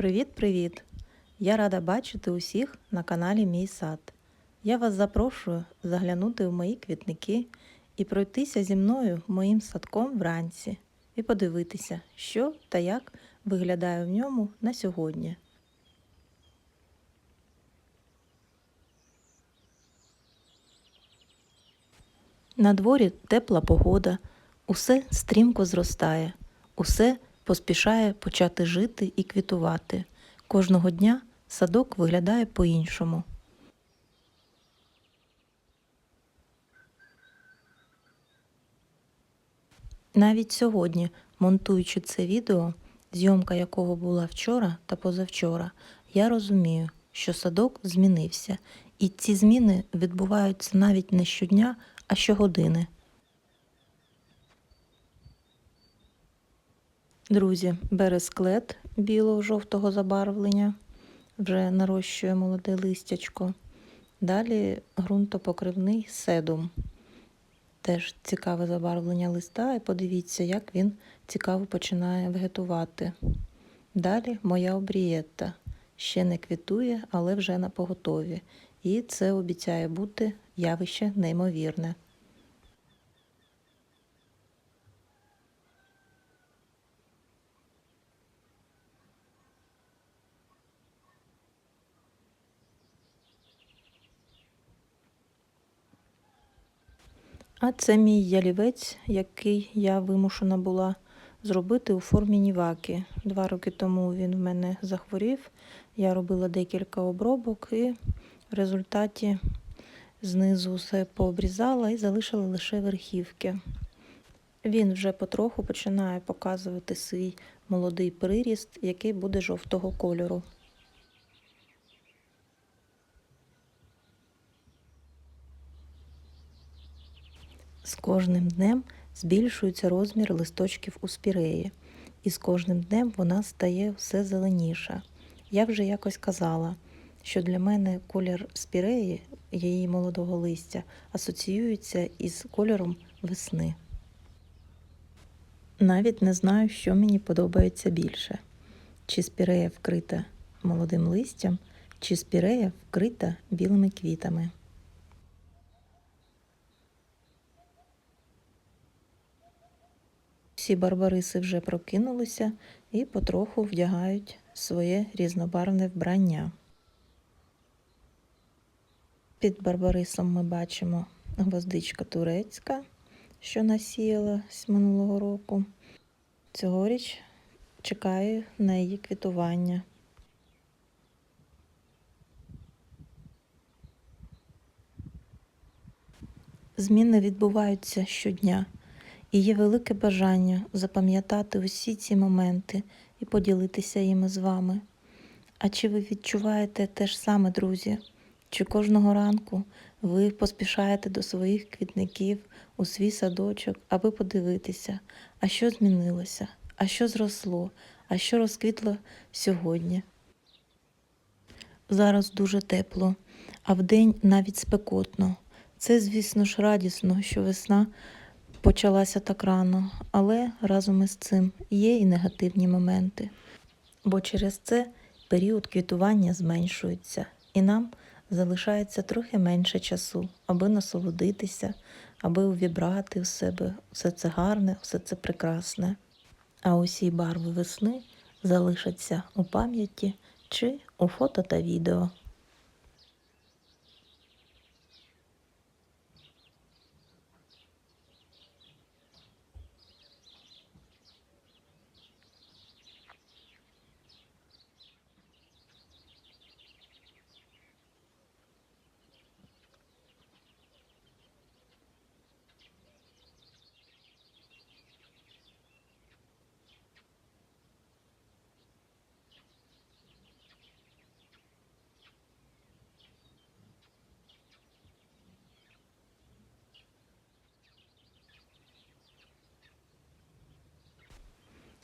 Привіт-привіт! Я рада бачити усіх на каналі Мій сад. Я вас запрошую заглянути в мої квітники і пройтися зі мною моїм садком вранці і подивитися, що та як виглядає в ньому на сьогодні. На дворі тепла погода, усе стрімко зростає, усе поспішає почати жити і квітувати. Кожного дня садок виглядає по-іншому. Навіть сьогодні, монтуючи це відео, зйомка якого була вчора та позавчора, я розумію, що садок змінився, і ці зміни відбуваються навіть не щодня, а щогодини. Друзі, бересклет біло-жовтого забарвлення, вже нарощує молоде листячко. Далі ґрунтопокривний седум. Теж цікаве забарвлення листа, і подивіться, як він цікаво починає вегетувати. Далі моя обрієтта. Ще не квітує, але вже на поготові. І це обіцяє бути явище неймовірне. А це мій ялівець, який я вимушена була зробити у формі ніваки. Два роки тому він в мене захворів. Я робила декілька обробок і в результаті знизу все пообрізала і залишила лише верхівки. Він вже потроху починає показувати свій молодий приріст, який буде жовтого кольору. З кожним днем збільшується розмір листочків у спіреї, і з кожним днем вона стає все зеленіша. Я вже якось казала, що для мене колір спіреї, її молодого листя, асоціюється із кольором весни. Навіть не знаю, що мені подобається більше: чи спірея вкрита молодим листям, чи спірея вкрита білими квітами. Всі барбариси вже прокинулися і потроху вдягають своє різнобарвне вбрання. Під барбарисом ми бачимо гвоздичка турецька, що насіялась минулого року. Цьогоріч чекаю на її квітування. Зміни відбуваються щодня. І є велике бажання запам'ятати усі ці моменти і поділитися їми з вами. А чи ви відчуваєте те ж саме, друзі? Чи кожного ранку ви поспішаєте до своїх квітників у свій садочок, аби подивитися, а що змінилося, а що зросло, а що розквітло сьогодні? Зараз дуже тепло, а вдень навіть спекотно. Це, звісно ж, радісно, що весна почалася так рано, але разом із цим є і негативні моменти, бо через це період квітування зменшується, і нам залишається трохи менше часу, аби насолодитися, аби увібрати в себе все це гарне, все це прекрасне. А усі барви весни залишаться у пам'яті чи у фото та відео.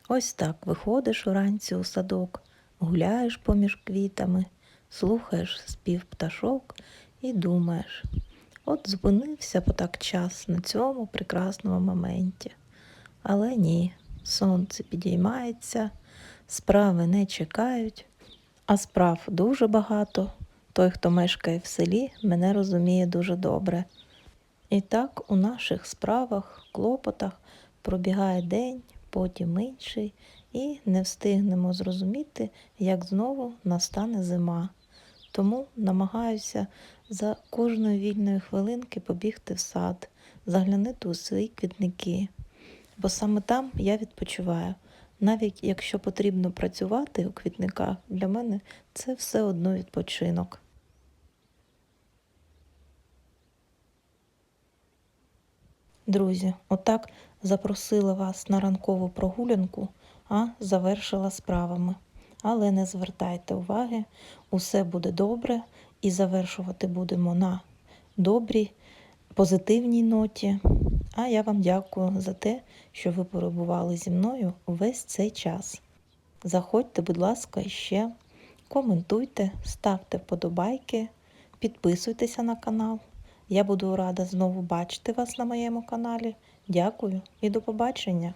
Ось так виходиш уранці у садок, гуляєш поміж квітами, слухаєш спів пташок і думаєш, от зупинився б так час на цьому прекрасному моменті. Але ні, сонце підіймається, справи не чекають, а справ дуже багато. Той, хто мешкає в селі, мене розуміє дуже добре. І так у наших справах, клопотах пробігає день, потім інший, і не встигнемо зрозуміти, як знову настане зима. Тому намагаюся за кожної вільної хвилинки побігти в сад, заглянути у свої квітники. Бо саме там я відпочиваю. Навіть якщо потрібно працювати у квітниках, для мене це все одно відпочинок. Друзі, отак запросила вас на ранкову прогулянку, а завершила справами. Але не звертайте уваги, усе буде добре і завершувати будемо на добрій, позитивній ноті. А я вам дякую за те, що ви перебували зі мною увесь цей час. Заходьте, будь ласка, ще, коментуйте, ставте вподобайки, підписуйтеся на канал. Я буду рада знову бачити вас на моєму каналі. Дякую і до побачення!